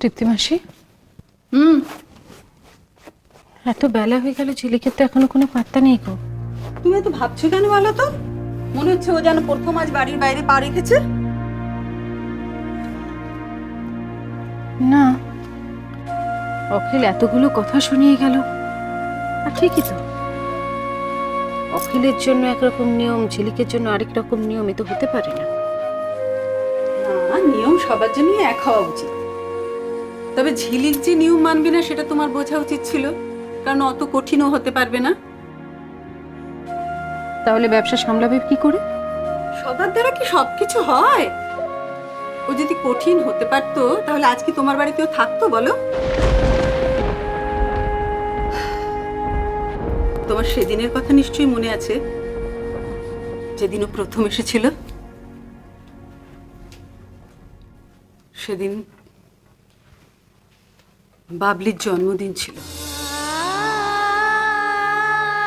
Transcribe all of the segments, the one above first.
তৃপ্তিমাসি? হুম। এত বেলা হয়ে গেল ঝিলিকের তো এখনও কোনো পাত্তা নেই গো। তুমি এত ভাবছ কেন বলো তো? মনে হচ্ছে ও যেন প্রথম আজ বাড়ির বাইরে পা রেখেছে। না অখিল এতগুলো কথা শুনিয়ে গেল। আর ঠিকই তো। অখিলের জন্য একরকম নিয়ম ঝিলিকের জন্য আরেক রকম নিয়ম এ তো হতে পারে না। না নিয়ম সবার জন্যই এক হওয়া উচিত। তবে ঝিলিক যে নিয়ম মানবে না সেটা তোমার বোঝা উচিত ছিল। কারণ অত কঠিনও হতে পারবে না। তাহলে ব্যবসা সামলাবে কি করে? সবার দ্বারা কি সবকিছু হয়? ও যদি কঠিন হতে পারতো তাহলে আজ কি তোমার বাড়িতেও থাকতো বলো? তোমার সেদিনের কথা নিশ্চয়ই মনে আছে যেদিন ও প্রথম এসেছিল? সেদিন বাবলির জন্মদিন ছিল।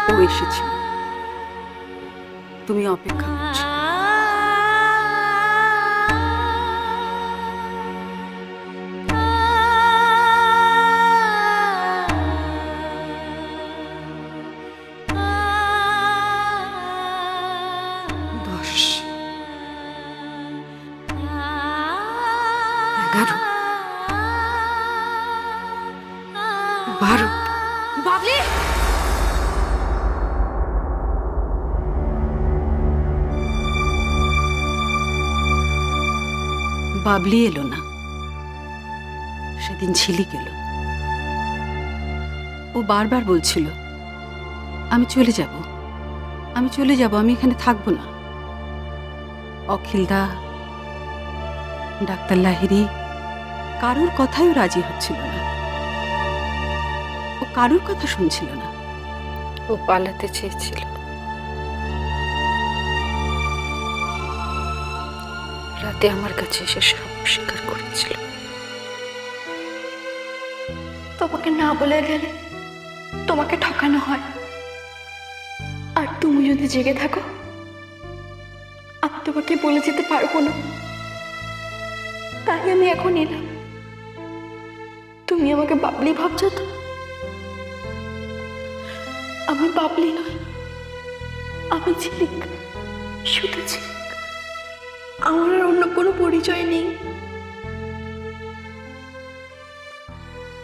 ও এসেছিল। তুমি অপেক্ষা বাবলি এলো না। সেদিন ঝিলিক এলো। ও বারবার বলছিল, আমি চলে যাব, আমি চলে যাব, আমি এখানে থাকব না। অখিলদা, ডাক্তার লাহিরি কারোর কথায়ও রাজি হচ্ছিল না। ও কারোর কথা শুনছিল না। ও পালাতে চেয়েছিল। রাতে আমার কাছে এসে সব স্বীকার করেছিল। তোমাকে না বলে গেলে তোমাকে ঠকানো হয়। আর তুমি যদি জেগে থাকো, আমি তোমাকে বলে যেতে পারব না। তাই আমি এখন এলাম। তুমি আমাকে বাবলি ভাবছ তো? আমি বাবলি নই আমি ঝিলিক, শুধু ঝিলিক। আমার আর অন্য কোনো পরিচয় নেই।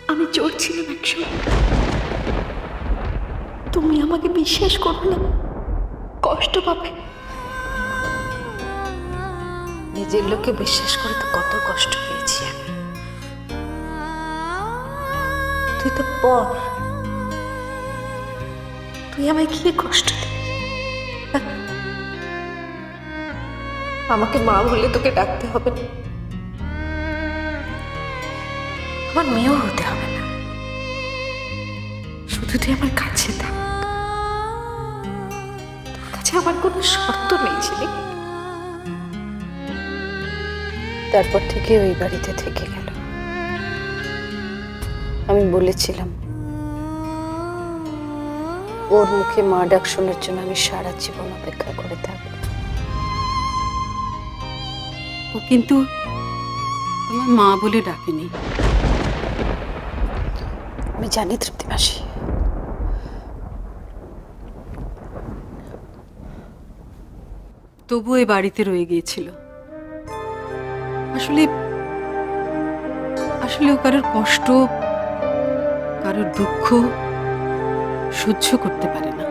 আমি চোর ছিলাম একসময়। তুমি আমাকে বিশ্বাস করো না, কষ্ট পাবে। নিজের লোকে বিশ্বাস করে তো কত কষ্ট পেয়েছি আমি। তুই তো পর। তুই আমায় কি কষ্ট দিবি আমাকে মা বলে তোকে ডাকতে হবে না। আমার মেয়েও হতে হবে না। শুধু তুই আমার কাছে থাক। কাছে আমার কোনো শর্ত নেই ছিলি তারপর থেকে ওই বাড়িতে থেকে গেল। আমি বলেছিলাম, ওর মুখে মা ডাক শোনার জন্য আমি সারা জীবন অপেক্ষা করে থাকব। ও কিন্তু তোমার মা বলে ডাকেনি। আমি জানি তৃপ্তি মাসি তবু এ বাড়িতে রয়ে গিয়েছিল। আসলে আসলে ও কারোর কষ্ট কারোর দুঃখ সহ্য করতে পারে না।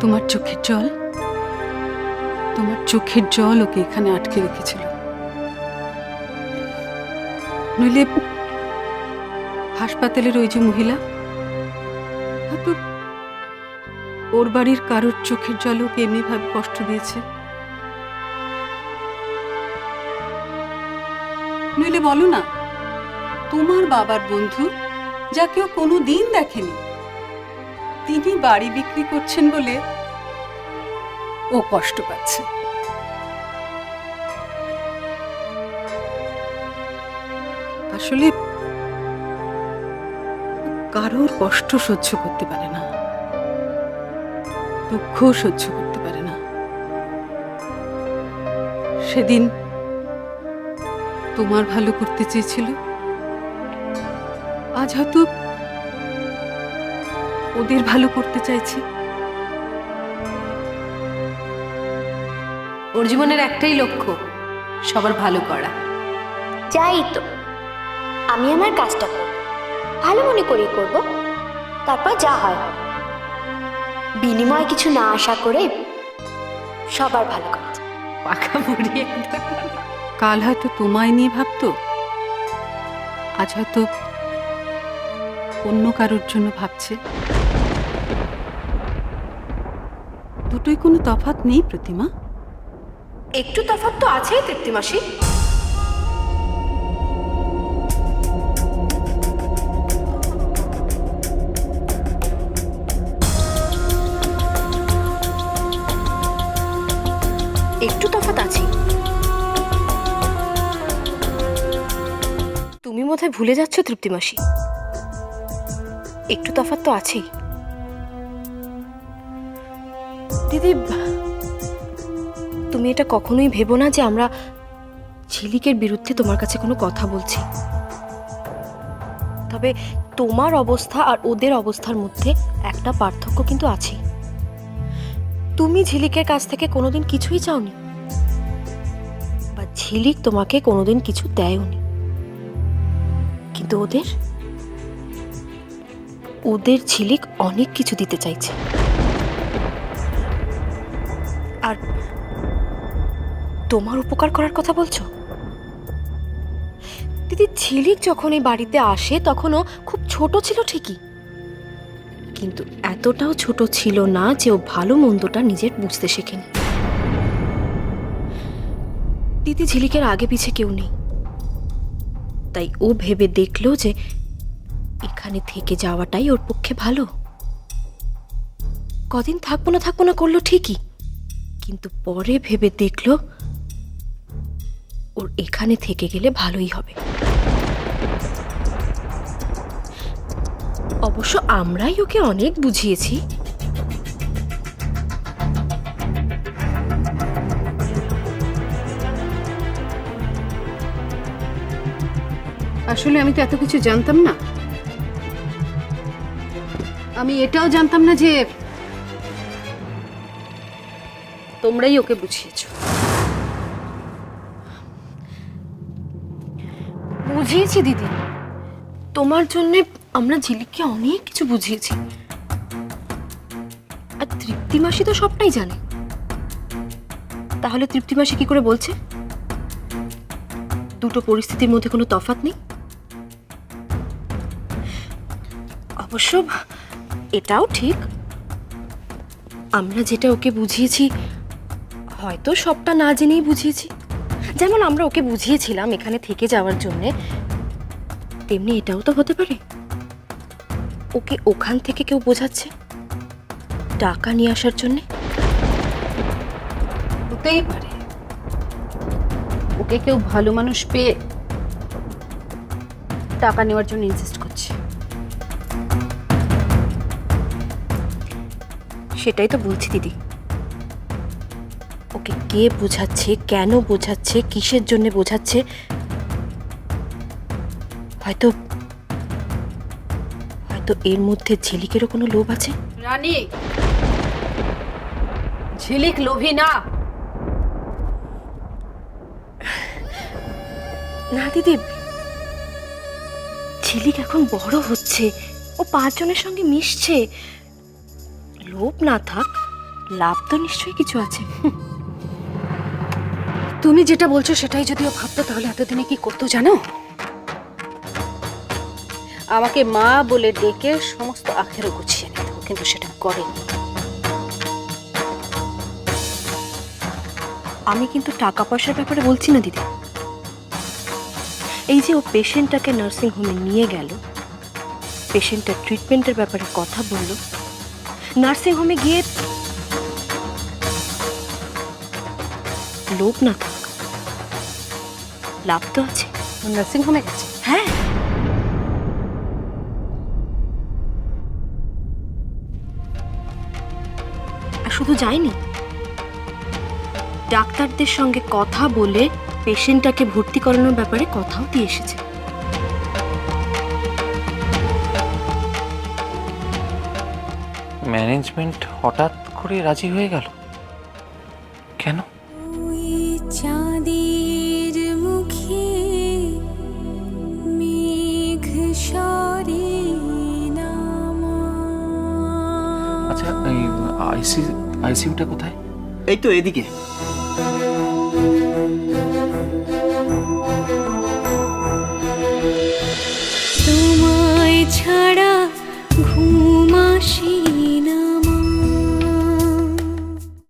তোমার চোখের জল চোখের জল ওকে এখানে আটকে রেখেছিল। নইলে হাসপাতালের ওই যে মহিলা ওর বাড়ির কারোর চোখের জল ওকে এমনিভাবে কষ্ট দিয়েছে। নইলে বলো না, তোমার বাবার বন্ধু যা কেউ কোনো দিন দেখেনি, তিনি বাড়ি বিক্রি করছেন বলে ও কষ্ট পাচ্ছে। আসলে কারোর কষ্ট সহ্য করতে পারে না। দুঃখ সহ্য করতে পারে না। সেদিন তোমার ভালো করতে চেয়েছিল। আজ হয়তো ওদের ভালো করতে চাইছি। ওর জীবনের একটাই লক্ষ্য সবার ভালো করা। যাই তো। আমি আমার কাজটা করব। ভালো মনে করেই করব। তারপর যা হয়। বিনিময়ে কিছু না আশা করে সবার ভালো। পাকা বুড়ি কাল হয়তো তোমায় নিয়ে ভাবতো। আজ হয়তো অন্য কারোর জন্য ভাবছে। দুটোই কোনো তফাৎ নেই প্রতিমা? একটু তফাৎ তো আছেই তৃপ্তি তুমি বোধহয় ভুলে যাচ্ছ, তৃপ্তি মাসি। একটু তফাৎ তো আছেই। দিদি, তুমি এটা কখনোই ভেবো না যে আমরা ঝিলিকের বিরুদ্ধে তোমার কাছে কোনো কথা বলছি। তবে তোমার অবস্থা আর ওদের অবস্থার মধ্যে একটা পার্থক্য কিন্তু আছেই তুমি ঝিলিকের কাছ থেকে কোনোদিন কিছুই চাওনি, বা ঝিলিক তোমাকে কোনোদিন কিছু দেয়ওনি। কিন্তু ওদের? ওদের ঝিলিক অনেক কিছু দিতে চাইছে। আর তোমার উপকার করার কথা বলছো? দিদি, ঝিলিক যখন এই বাড়িতে আসে, তখনও খুব ছোট ছিল ঠিকই। কিন্তু এতটাও ছোট ছিল না যে ও ভালো মন্দটা নিজের বুঝতে শেখেনি। দিদি, ঝিলিকের আগে পিছে কেউ নেই। তাই ও ভেবে দেখল যে এখানে থেকে যাওয়াটাই ওর পক্ষে ভালো। কদিন থাকব না থাকব না করল ঠিকই, কিন্তু পরে ভেবে দেখল ওর এখানে থেকে গেলে ভালোই হবে। অবশ্য আমরাই ওকে অনেক বুঝিয়েছি। আসলে আমি তো এত কিছু জানতাম না। আমি এটাও জানতাম না যে তোমরাই ওকে বুঝিয়েছো। বুঝিয়েছি, দিদি। তোমার জন্য আমরা ঝিলিককে অনেক কিছু বুঝিয়েছি। আর তৃপ্তি মাসি তো সবটাই জানে। তাহলে তৃপ্তি মাসি কি করে বলছে? দুটো পরিস্থিতির মধ্যে কোনো তফাৎ নেই? অবশ্য এটাও ঠিক। আমরা যেটা ওকে বুঝিয়েছি, হয়তো সবটা না জেনেই বুঝিয়েছি। যেমন আমরা ওকে বুঝিয়েছিলাম এখানে থেকে যাওয়ার জন্যে, তেমনি এটাও তো হতে পারে। ওকে ওখান থেকে কেউ বোঝাচ্ছে টাকা নিয়ে আসার জন্যে? হতেই পারে। ওকে কেউ ভালো মানুষ পেয়ে টাকা নেওয়ার জন্য ইনসিস্ট সেটাই তো বলছি দিদি। ওকে কে বোঝাচ্ছে কেন বোঝাচ্ছে কিসের জন্য বোঝাচ্ছে? হয়তো হয়তো এর মধ্যে ঝিলিকেরও কোনো লোভ আছে? রানী! ঝিলিক লোভী না! না দিদি। ঝিলিক এখন বড় হচ্ছে। ও পাঁচজনের সঙ্গে মিশছে। লোভ না থাক, লাভ তো নিশ্চয়ই কিছু আছে। তুমি যেটা বলছো সেটাই যদিও ভাবতো, তাহলে এতদিনে কি করতো জানো? আমাকে মা বলে ডেকে সমস্ত আখেরও গুছিয়ে নিত, কিন্তু সেটা করেনি। আমি কিন্তু টাকা পয়সার ব্যাপারে বলছি না, দিদি। এই যে ও পেশেন্টটাকে নার্সিং হোমে নিয়ে গেল পেশেন্টের ট্রিটমেন্টের ব্যাপারে কথা বলল নার্সিং হোমে গিয়ে লোভ না থাক। লাভ তো আছে। নার্সিং হোমে গেছে? হ্যাঁ। শুধু যায়নি। ডাক্তারদের সঙ্গে কথা বলে পেশেন্টটাকে ভর্তি করানোর ব্যাপারে কথাও দিয়ে এসেছে। ম্যানেজমেন্ট হঠাৎ করে রাজি হয়ে গেল? কেন? চাঁদের মুখে মেঘ সরে আচ্ছা এই আইসি আইসিইউটা কোথায়? এই তো এদিকে।